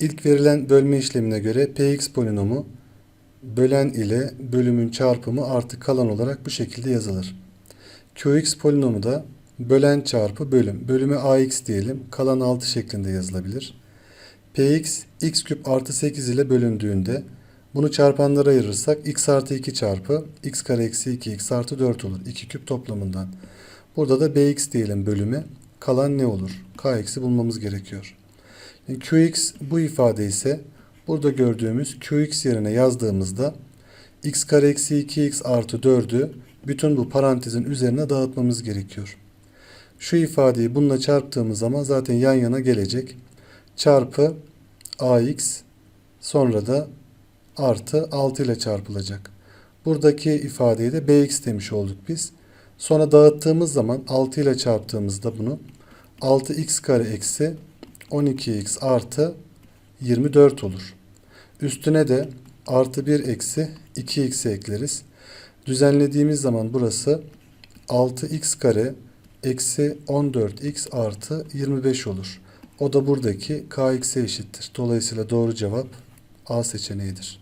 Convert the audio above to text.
İlk verilen bölme işlemine göre px polinomu bölen ile bölümün çarpımı artı kalan olarak bu şekilde yazılır. qx polinomu da bölen çarpı bölüm. Bölüme ax diyelim. Kalan 6 şeklinde yazılabilir. px x küp artı 8 ile bölündüğünde bunu çarpanlara ayırırsak x artı 2 çarpı x kare eksi 2 x artı 4 olur. 2 küp toplamından. Burada da bx diyelim bölüme. Kalan ne olur? kx'i bulmamız gerekiyor. Qx bu ifade ise burada gördüğümüz qx yerine yazdığımızda x kare eksi 2x artı 4'ü bütün bu parantezin üzerine dağıtmamız gerekiyor. Şu ifadeyi bununla çarptığımız zaman zaten yan yana gelecek. Çarpı ax sonra da artı 6 ile çarpılacak. Buradaki ifadeyi de bx demiş olduk biz. Sonra dağıttığımız zaman 6 ile çarptığımızda bunu 6x kare eksi 12x artı 24 olur. Üstüne de artı 1 eksi 2x'i ekleriz. Düzenlediğimiz zaman burası 6x kare eksi 14x artı 25 olur. O da buradaki kx'e eşittir. Dolayısıyla doğru cevap A seçeneğidir.